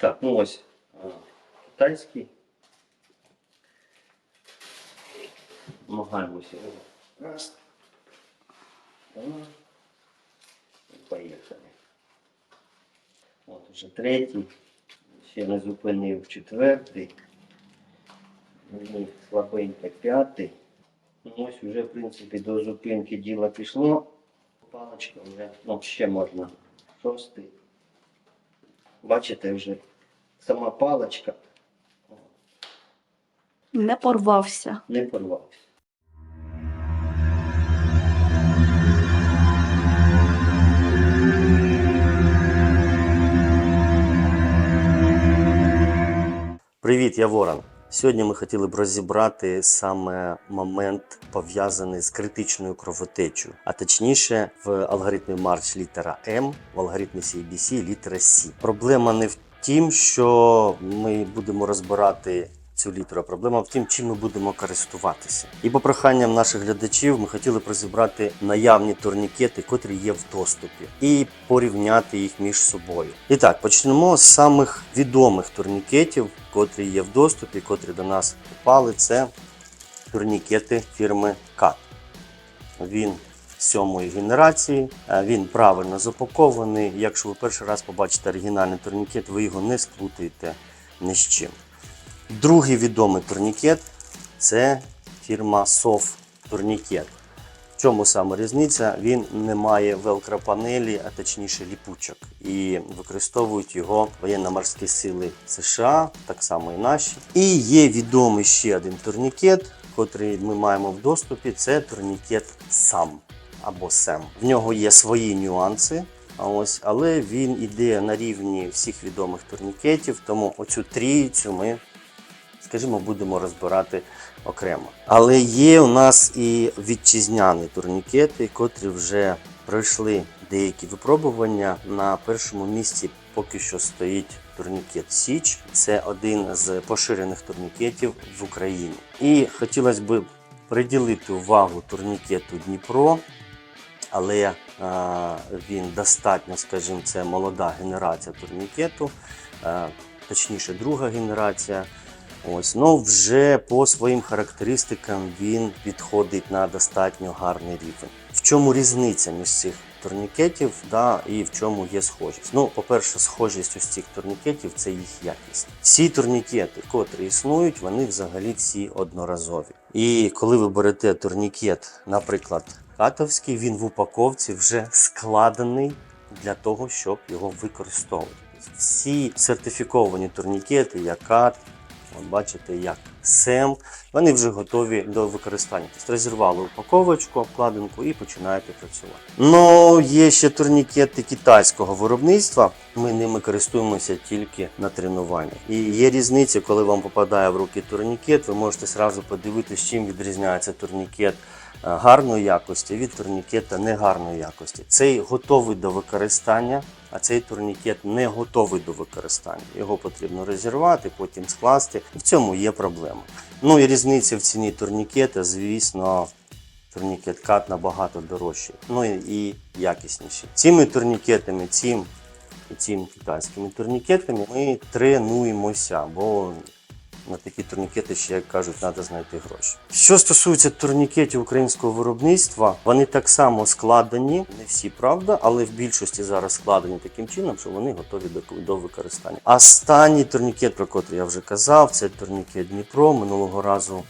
Так, ну ось китайський. Намагаємося його. Раз. Два. Поїхали. От уже третій. Ще не зупинив четвертий. Слабенько п'ятий. Ну, ось вже, в принципі, до зупинки діло пішло. Паличка вже, ну, ще можна. Шостий. Бачите, вже сама паличка Не порвався. не порвалася. Привіт, я Ворон. Сьогодні ми хотіли б розібрати саме момент пов'язаний з критичною кровотечею, а точніше в алгоритмі Марч літера М, в алгоритмі CBC літера С. Проблема не в тім, що ми будемо розбирати цю літеру. Проблема в тім, чим ми будемо користуватися. І по проханням наших глядачів ми хотіли б розібрати наявні турнікети, котрі є в доступі, і порівняти їх між собою. І так, почнемо з самих відомих турнікетів, котрі є в доступі, котрі до нас попали. Це турнікети фірми КАТ. Він сьомої генерації, е, він правильно запакований. Якщо ви перший раз побачите оригінальний турнікет, ви його не сплутаєте ні з чим. Другий відомий турнікет це фірма SOF турнікет. В чому саме різниця? Він не має велкропанелі, а точніше ліпучок. І використовують його воєнно-морські сили США, так само і наші. І є відомий ще один турнікет, котрий ми маємо в доступі. Це турнікет SAM або SEM. В нього є свої нюанси. Ось, але він іде на рівні всіх відомих турнікетів, тому оцю трійцю ми скажімо, будемо розбирати окремо. Але є у нас і вітчизняні турнікети, котрі вже пройшли деякі випробування. На першому місці поки що стоїть турнікет Січ. Це один з поширених турнікетів в Україні. І хотілося б приділити увагу турнікету Дніпро. Але е, він достатньо, скажімо, це молода генерація турнікету, е, точніше, друга генерація. Ось, ну вже по своїм характеристикам він підходить на достатньо гарний рівень. В чому різниця між цих турнікетів да, і в чому є схожість? Ну, по-перше, схожість ось цих турнікетів це їх якість. Всі турнікети, котрі існують, вони взагалі всі одноразові. І коли ви берете турнікет, наприклад, катовський, він в упаковці вже складений для того, щоб його використовувати. Всі сертифіковані турнікети, як КАТ, От бачите, як СЕМ, вони вже готові до використання. Тобто розірвали упаковочку, обкладинку і починаєте працювати. Ну, є ще турнікети китайського виробництва. Ми ними користуємося тільки на тренуваннях. І є різниця, коли вам попадає в руки турнікет, ви можете зразу подивитися, чим відрізняється турнікет гарної якості від турнікета негарної якості. Цей готовий до використання, а цей турнікет не готовий до використання. Його потрібно розірвати, потім скласти. В цьому є проблема. Ну і різниця в ціні турнікета, звісно. Турнікет кат набагато дорожчий, ну і, і якісніший. Цими турнікетами, цим і цим китайськими турнікетами ми тренуємося, бо на такі турнікети ще, як кажуть, треба знайти гроші. Що стосується турнікетів українського виробництва, вони так само складені, не всі правда, але в більшості зараз складені таким чином, що вони готові до, використання. Останній турнікет, про який я вже казав, це турнікет Дніпро. Минулого разу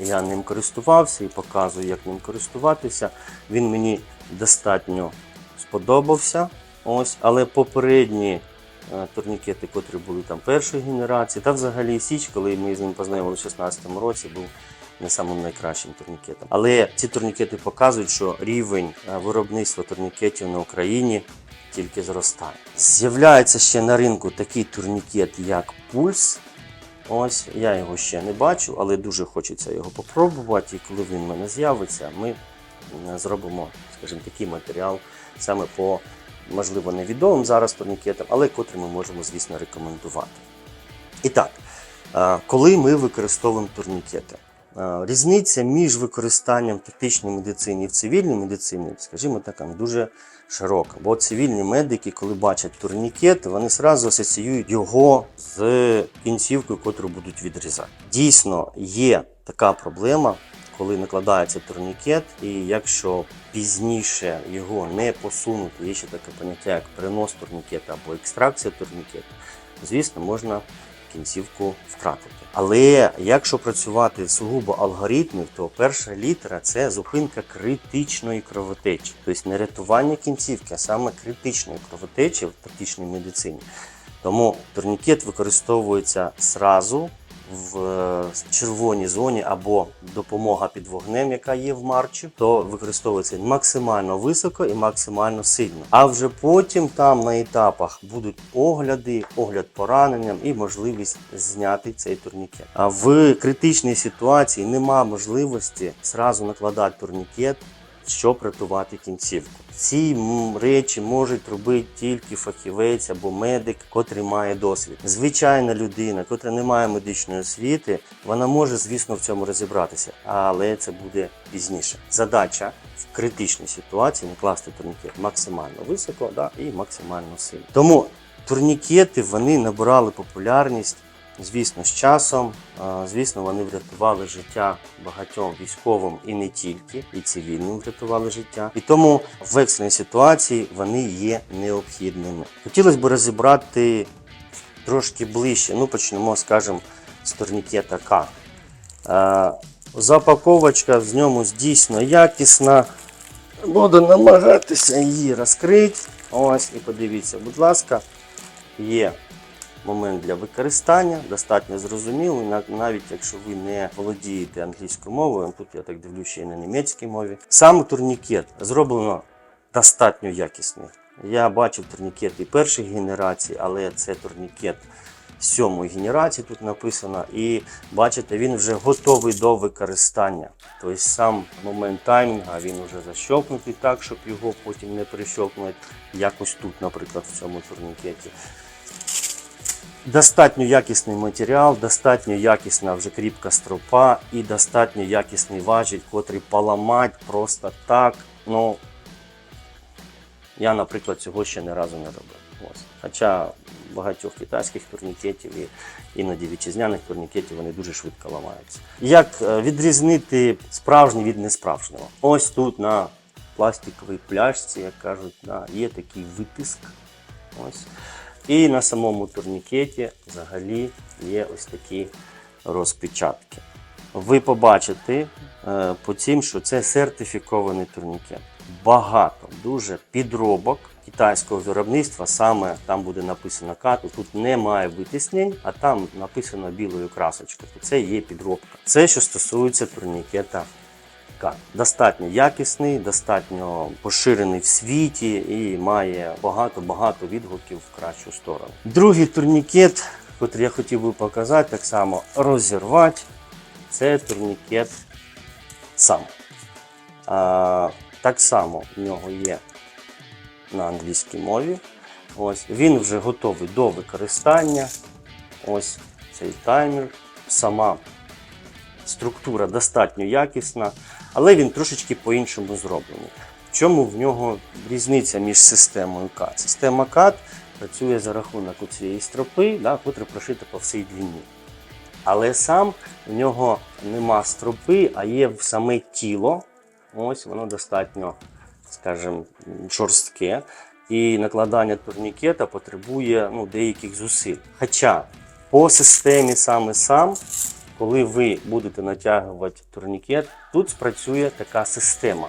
я ним користувався і показую, як ним користуватися. Він мені достатньо сподобався. Ось, але попередні турнікети, котрі були там першої генерації, та взагалі Січ, коли ми з ним познайомилися в 2016 році, був не самим найкращим турнікетом. Але ці турнікети показують, що рівень е, виробництва турнікетів на Україні тільки зростає. З'являється ще на ринку такий турнікет, як Пульс. Ось я його ще не бачу, але дуже хочеться його попробувати. І коли він в мене з'явиться, ми зробимо, скажімо, такий матеріал саме по можливо невідомим зараз турнікетам, але котрі ми можемо, звісно, рекомендувати. І так, е, коли ми використовуємо турнікети, е, різниця між використанням в тактичній медицині і в цивільній медицині, скажімо так, дуже широка. Бо цивільні медики, коли бачать турнікет, вони одразу асоціюють його з кінцівкою, котру будуть відрізати. Дійсно, є така проблема, коли накладається турнікет, і якщо пізніше його не посунути, є ще таке поняття, як перенос турнікета або екстракція турнікету, звісно, можна кінцівку втратити. Але якщо працювати сугубо алгоритмів, то перша літера це зупинка критичної кровотечі, тобто не рятування кінцівки, а саме критичної кровотечі в тактичній медицині. Тому турнікет використовується зразу в е, червоній зоні або допомога під вогнем, яка є в марчі, то використовується максимально високо і максимально сильно. А вже потім там на етапах будуть огляди, огляд пораненням і можливість зняти цей турнікет. А в критичній ситуації нема можливості зразу накладати турнікет щоб рятувати кінцівку. Ці речі можуть робити тільки фахівець або медик, котрий має досвід. Звичайна людина, котра не має медичної освіти, вона може, звісно, в цьому розібратися, але це буде пізніше. Задача в критичній ситуації накласти турнікет максимально високо да, і максимально сильно. Тому турнікети вони набирали популярність. Звісно, з часом, звісно, вони врятували життя багатьом військовим і не тільки, і цивільним врятували життя. І тому в екстреній ситуації вони є необхідними. Хотілося б розібрати трошки ближче. Ну, почнемо, скажімо, з турнікета К. Запаковочка в ньому дійсно якісна. Буду намагатися її розкрити. Ось і подивіться, будь ласка, є момент для використання, достатньо зрозумілий, навіть якщо ви не володієте англійською мовою, тут я так дивлюся ще й на німецькій мові. Сам турнікет зроблено достатньо якісний. Я бачив турнікети першої генерації, але це турнікет сьомої генерації тут написано. І бачите, він вже готовий до використання. Тобто сам момент таймінга він вже защелкнутий так, щоб його потім не прищелкнути. Якось тут, наприклад, в цьому турнікеті. Достатньо якісний матеріал, достатньо якісна вже кріпка стропа і достатньо якісний важіль, котрий поламати просто так. Ну, я, наприклад, цього ще не разу не робив. Ось. Хоча багатьох китайських турнікетів і іноді вітчизняних турнікетів вони дуже швидко ламаються. Як е, відрізнити справжнє від несправжнього? Ось тут на пластиковій пляшці, як кажуть, є такий витиск. Ось. І на самому турнікеті взагалі є ось такі розпечатки. Ви побачите е, по цим, що це сертифікований турнікет. Багато, дуже підробок китайського виробництва, саме там буде написано кату. Тут немає витиснень, а там написано білою красочкою. Це є підробка. Це що стосується турнікета К. Достатньо якісний, достатньо поширений в світі і має багато-багато відгуків в кращу сторону. Другий турнікет, який я хотів би показати, так само розірвати, це турнікет сам. А, так само в нього є на англійській мові. Ось, він вже готовий до використання. Ось цей таймер. Сама структура достатньо якісна, але він трошечки по-іншому зроблений. В чому в нього різниця між системою CAT? Система CAT працює за рахунок цієї стропи, да, котра прошита по всій длині. Але сам в нього нема стропи, а є саме тіло. Ось воно достатньо, скажімо, жорстке. І накладання турнікета потребує ну, деяких зусиль. Хоча по системі саме сам, коли ви будете натягувати турнікет, тут спрацює така система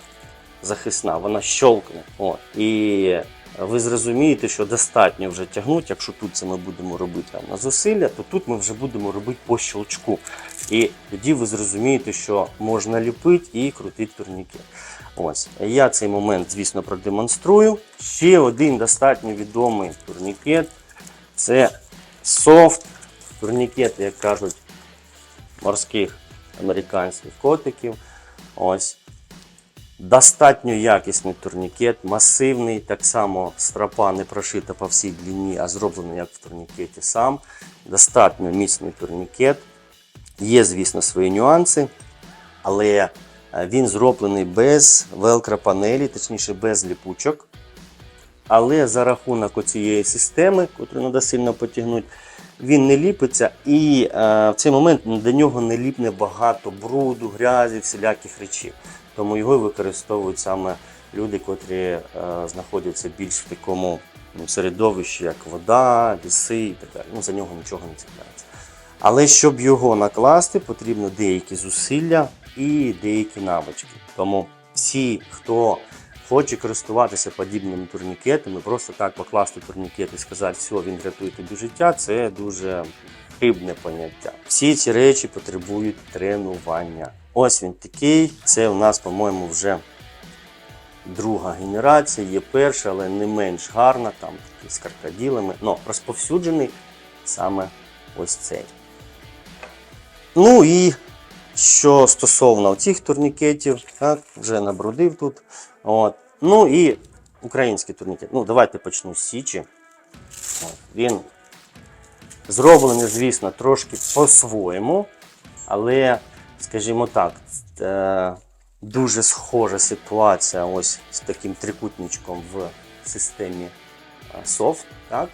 захисна, вона щолкне. От. І ви зрозумієте, що достатньо вже тягнути, якщо тут це ми будемо робити на зусилля, то тут ми вже будемо робити по щелчку. І тоді ви зрозумієте, що можна ліпити і крутити турнікет. Ось. Я цей момент, звісно, продемонструю. Ще один достатньо відомий турнікет це софт. Турнікет, як кажуть, морських американських котиків. Ось. Достатньо якісний турнікет, масивний, так само стропа не прошита по всій длині, а зроблений як в турнікеті сам. Достатньо міцний турнікет. Є, звісно, свої нюанси, але е, він зроблений без велкропанелі, точніше без ліпучок. але за рахунок оцієї системи, яку треба сильно потягнути, він не ліпиться, і е, в цей момент до нього не ліпне багато бруду, грязі, всіляких речей. Тому його використовують саме люди, котрі е, знаходяться більш в такому ну, середовищі, як вода, ліси і так далі. Ну, за нього нічого не цепляється. Але щоб його накласти, потрібно деякі зусилля і деякі навички. Тому всі, хто хоче користуватися подібними турнікетами, просто так покласти турнікет і сказати, все, він рятує тобі життя, це дуже хибне поняття. Всі ці речі потребують тренування. Ось він такий. Це у нас, по-моєму, вже друга генерація, є перша, але не менш гарна, там з крокодилами. Ну, розповсюджений саме ось цей. Ну і що стосовно цих турнікетів, так, вже набрудив тут. От. Ну і український турнікет. Ну, давайте почну з Січі. Він зроблений, звісно, трошки по-своєму, але, скажімо так, е, дуже схожа ситуація ось з таким трикутничком в системі е, софт. Так?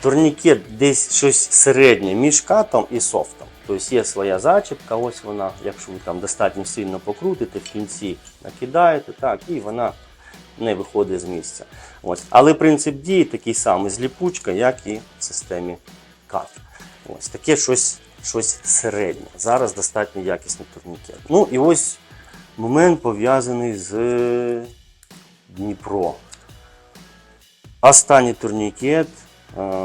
Турнікет десь щось середнє між катом і софтом. Тобто є своя зачіпка, ось вона, якщо ви там достатньо сильно покрутите, в кінці накидаєте, так, і вона не виходить з місця. Ось. Але принцип дії такий самий з ліпучка, як і в системі кат. Ось таке щось, щось середнє. Зараз достатньо якісний турнікет. Ну і ось момент пов'язаний з Дніпро. Останній турнікет, е,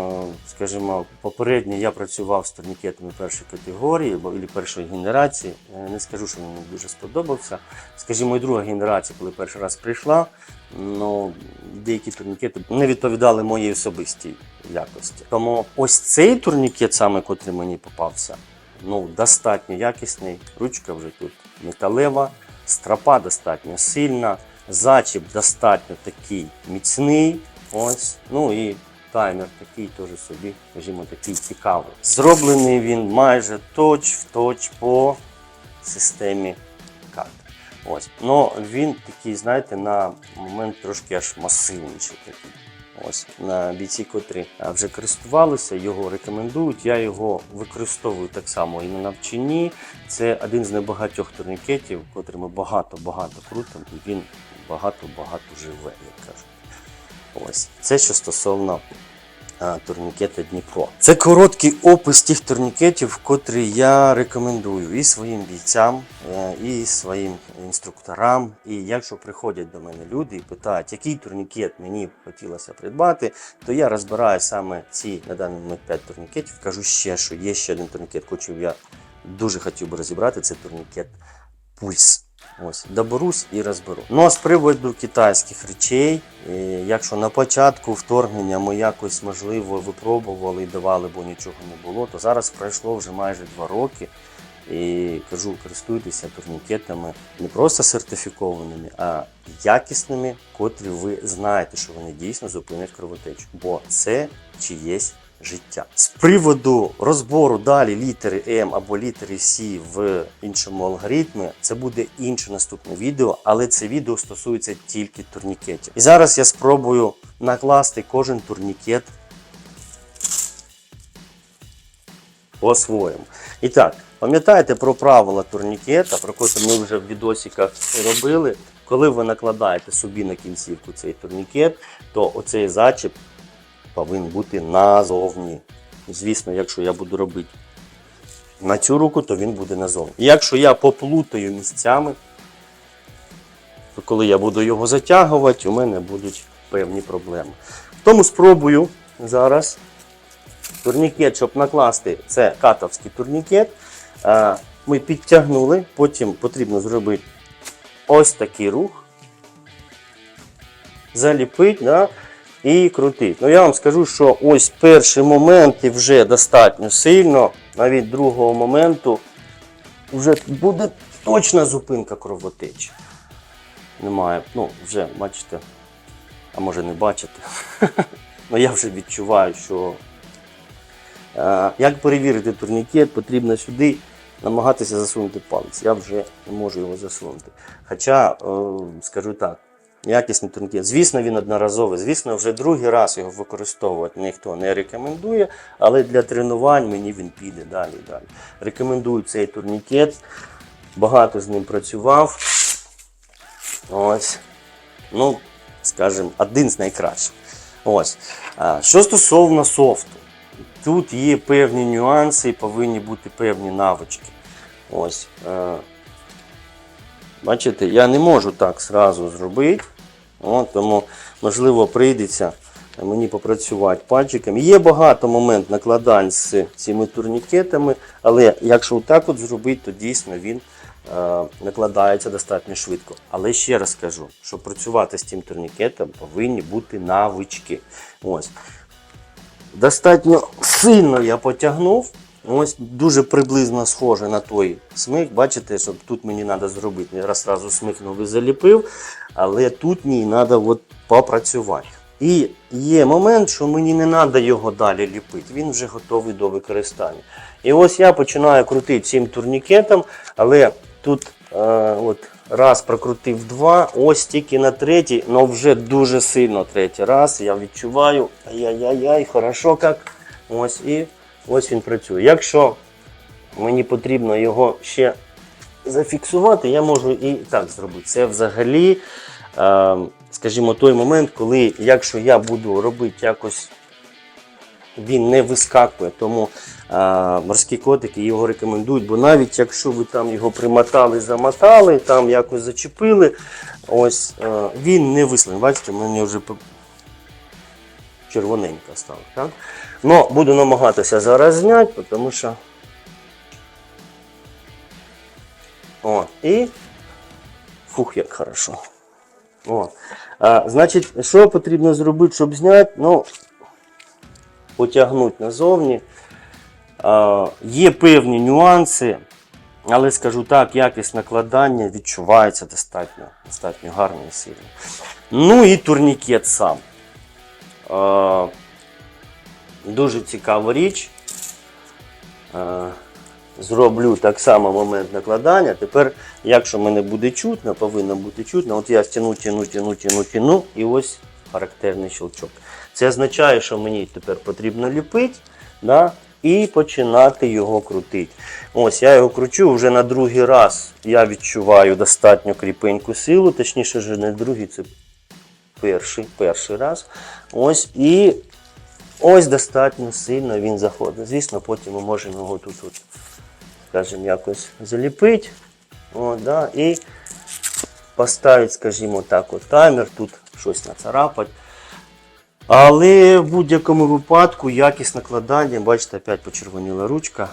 скажімо, попередньо я працював з турнікетами першої категорії або першої генерації. Е, Не скажу, що мені дуже сподобався. Скажімо, і друга генерація, коли перший раз прийшла, ну, деякі турнікети не відповідали моїй особистій якості. Тому ось цей турнікет, саме котрий мені попався, ну, достатньо якісний. Ручка вже тут металева, стропа достатньо сильна, зачіп достатньо такий міцний. Ось, ну і таймер такий теж собі, скажімо, такий цікавий. Зроблений він майже точ в точ по системі карт. Ось. Ну він такий, знаєте, на момент трошки аж масивніший такий. Ось на бійці, котрі вже користувалися, його рекомендують. Я його використовую так само і на навчанні. Це один з небагатьох турнікетів, котрими багато-багато крутим, і він багато-багато живе, як кажуть. Ось це що стосовно а, турнікета Дніпро. Це короткий опис тих турнікетів, котрі я рекомендую і своїм бійцям, е, і своїм інструкторам. І якщо приходять до мене люди і питають, який турнікет мені б хотілося придбати, то я розбираю саме ці на даний момент 5 турнікетів. Кажу ще, що є ще один турнікет, котрий я дуже хотів би розібрати. Це турнікет Пульс. Ось, доберусь і розберу. Ну а з приводу китайських речей, е, якщо на початку вторгнення ми якось можливо випробували і давали, бо нічого не було, то зараз пройшло вже майже два роки. І кажу, користуйтеся турнікетами не просто сертифікованими, а якісними, котрі ви знаєте, що вони дійсно зупинять кровотечу. Бо це чиєсь життя. З приводу розбору далі літери М або літери С в іншому алгоритмі, це буде інше наступне відео, але це відео стосується тільки турнікетів. І зараз я спробую накласти кожен турнікет по-своєму. І так, пам'ятаєте про правила турнікета, про які ми вже в відосиках робили. Коли ви накладаєте собі на кінцівку цей турнікет, то оцей зачіп повинен бути назовні. Звісно, якщо я буду робити на цю руку, то він буде назовні. Якщо я поплутаю місцями, то коли я буду його затягувати, у мене будуть певні проблеми. Тому спробую зараз турнікет, щоб накласти, це катовський турнікет. Ми підтягнули, потім потрібно зробити ось такий рух. Заліпить да, і крутить. Ну я вам скажу, що ось перші моменти вже достатньо сильно, навіть другого моменту вже буде точна зупинка кровотечі. Немає, ну, вже бачите, а може не бачите. Ну я вже відчуваю, що е, як перевірити турнікет, потрібно сюди намагатися засунути палець. Я вже не можу його засунути. Хоча, е, скажу так, Якісний турнікет. Звісно, він одноразовий. Звісно, вже другий раз його використовувати ніхто не рекомендує, але для тренувань мені він піде далі. далі. Рекомендую цей турнікет. Багато з ним працював. Ось. Ну, скажімо, один з найкращих. Ось. Що стосовно софту, тут є певні нюанси і повинні бути певні навички. Ось. Е, бачите, я не можу так зразу зробити. От, тому, можливо, прийдеться мені попрацювати пальчиками. Є багато момент накладань з цими турнікетами, але якщо так от зробити, то дійсно він е, накладається достатньо швидко. Але ще раз кажу, щоб працювати з цим турнікетом, повинні бути навички. Ось. Достатньо сильно я потягнув. Ось дуже приблизно схоже на той смик. Бачите, щоб тут мені треба зробити. Я раз зразу смикнув і заліпив, але тут мені треба попрацювати. І є момент, що мені не треба його далі ліпити. Він вже готовий до використання. І ось я починаю крутити цим турнікетом, але тут е, от, раз прокрутив два, ось тільки на третій, але вже дуже сильно третій раз. Я відчуваю, ай-яй-яй, хорошо як. Ось і ось він працює. Якщо мені потрібно його ще зафіксувати, я можу і так зробити. Це взагалі, е, скажімо, той момент, коли, якщо я буду робити якось, він не вискакує, тому е, морські котики його рекомендують, бо навіть якщо ви там його примотали, замотали, там якось зачепили, ось е, він не висланий. Бачите, в мене вже червоненько стало. Так? Но буду намагатися зараз зняти, тому що. О, і фух, як хорошо. О. А, значить, що потрібно зробити, щоб зняти? Ну, потягнути назовні. А, є певні нюанси, але скажу так, якість накладання відчувається достатньо, достатньо гарно і сильно. Ну і турнікет сам. А, дуже цікава річ. Зроблю так само момент накладання. Тепер, якщо мене буде чутно, повинно бути чутно. От я стяну, тяну, тяну, тяну, тяну, і ось характерний щелчок. Це означає, що мені тепер потрібно ліпити да, і починати його крутити. Ось я його кручу вже на другий раз. Я відчуваю достатньо кріпеньку силу, точніше, вже не другий, це перший, перший раз. Ось і ось достатньо сильно він заходить. Звісно, потім ми можемо його тут, от, скажімо, якось заліпити. О, да, і поставити, скажімо так, от таймер, тут щось нацарапати. Але в будь-якому випадку якість накладання, бачите, опять почервоніла ручка.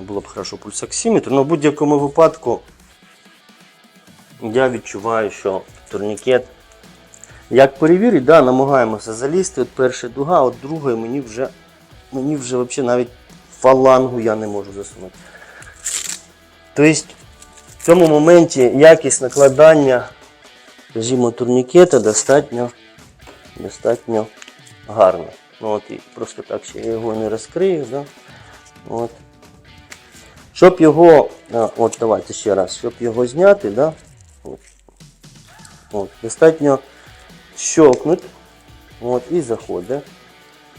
Було б хорошо пульсоксиметр, але в будь-якому випадку я відчуваю, що турнікет. Як перевірити, да, намагаємося залізти. От перша дуга, от друга мені вже мені вже взагалі навіть фалангу я не можу засунути. Тобто в цьому моменті якість накладання, скажімо, турнікета достатньо, достатньо гарна. Ну, от, і просто так ще я його не розкрию. Да? От. Щоб його, а, от давайте ще раз, щоб його зняти, да? от, от, достатньо щелкнуть. От, і заходить.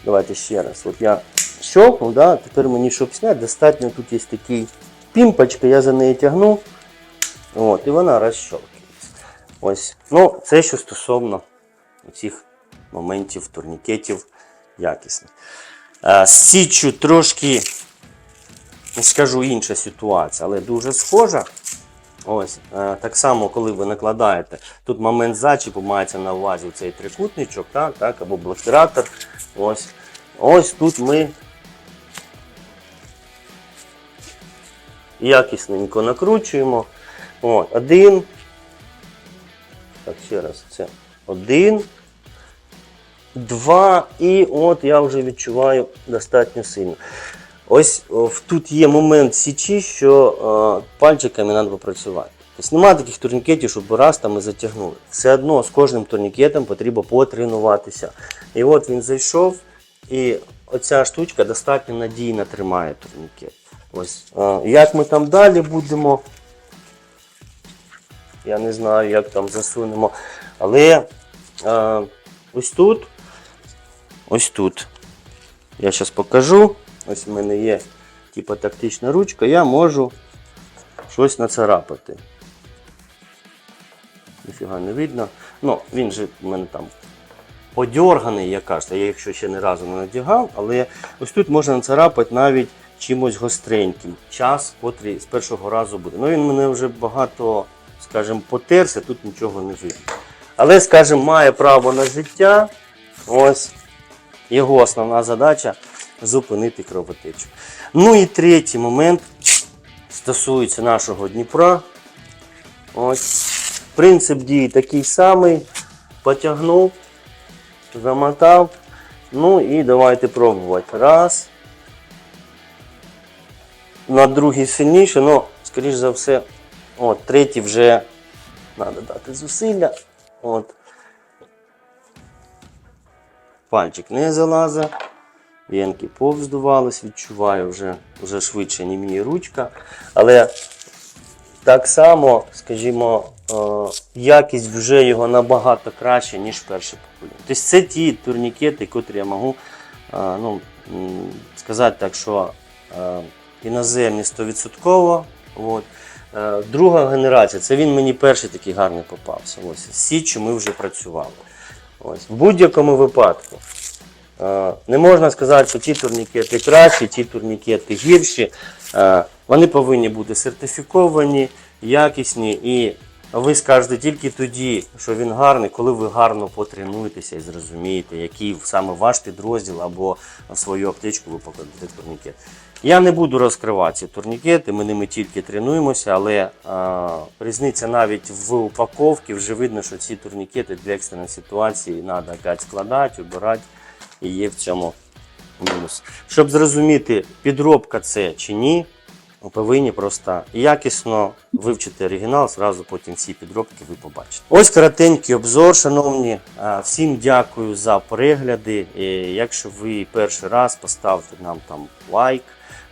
Давайте ще раз. От я щелкнув, да? тепер мені, щоб зняти, достатньо тут є такий пімпочка, я за неї тягну. От, і вона розщелкується. Ось. Ну, це що стосовно цих моментів, турнікетів якісних. З січчю трошки, скажу інша ситуація, але дуже схожа. Ось, е, так само, коли ви накладаєте, тут момент зачіпу мається на увазі цей трикутничок, так, так, або блокіратор. Ось, ось тут ми якісненько накручуємо. От, один. Так, ще раз, це один. Два. І от я вже відчуваю достатньо сильно. Ось в- тут є момент січі, що е, пальчиками треба попрацювати. Тобто немає таких турнікетів, щоб раз там і затягнули. Все одно з кожним турнікетом потрібно потренуватися. І от він зайшов, і оця штучка достатньо надійно тримає турнікет. Ось, е, як ми там далі будемо, я не знаю, як там засунемо. Але е, ось тут, ось тут, я зараз покажу. Ось в мене є типу, тактична ручка, я можу щось нацарапати. Ніфіга не видно. Ну, він же в мене там подьорганий, як кажуть, я якщо ще ні разу не надягав, але ось тут можна нацарапати навіть чимось гостреньким. Час, котрий з першого разу буде. Ну він мене вже багато, скажімо, потерся, тут нічого не видно. Але, скажімо, має право на життя. Ось його основна задача зупинити кровотечу. Ну і третій момент стосується нашого Дніпра. Ось. Принцип дії такий самий. Потягнув, замотав. Ну і давайте пробувати. Раз. На другий сильніше, ну, скоріш за все, от, третій вже треба дати зусилля. От. Пальчик не залазить. Венки повздувались, відчуваю вже, вже швидше німіє ручка. Але так само, скажімо, е, якість вже його набагато краще, ніж перше покоління. Тобто це ті турнікети, котрі я можу е, ну, сказати так, що е, іноземні 100%. От. Друга генерація, це він мені перший такий гарний попався. Ось, з Січчю ми вже працювали. Ось. В будь-якому випадку. Е, Не можна сказати, що ті турнікети кращі, ті турнікети гірші. Е, Вони повинні бути сертифіковані, якісні, і ви скажете тільки тоді, що він гарний, коли ви гарно потренуєтеся і зрозумієте, який саме ваш підрозділ або свою аптечку ви покладете турнікет. Я не буду розкривати ці турнікети, ми ними тільки тренуємося, але е, різниця навіть в упаковці вже видно, що ці турнікети для екстреної ситуації треба складати, обирати і є в цьому мінус. Щоб зрозуміти, підробка це чи ні, ви повинні просто якісно вивчити оригінал, зразу потім всі підробки ви побачите. Ось коротенький обзор, шановні. Всім дякую за перегляди. Якщо ви перший раз поставте нам там лайк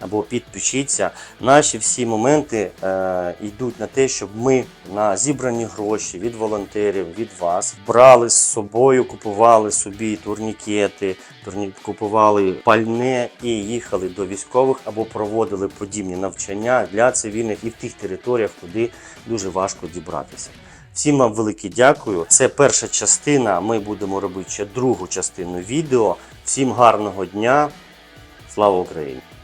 або підпишіться. Наші всі моменти е, йдуть на те, щоб ми на зібрані гроші від волонтерів, від вас брали з собою, купували собі турнікети, турні... купували пальне і їхали до військових або проводили подібні навчання для цивільних і в тих територіях, куди дуже важко дібратися. Всім вам велике дякую. Це перша частина. Ми будемо робити ще другу частину відео. Всім гарного дня. Слава Україні!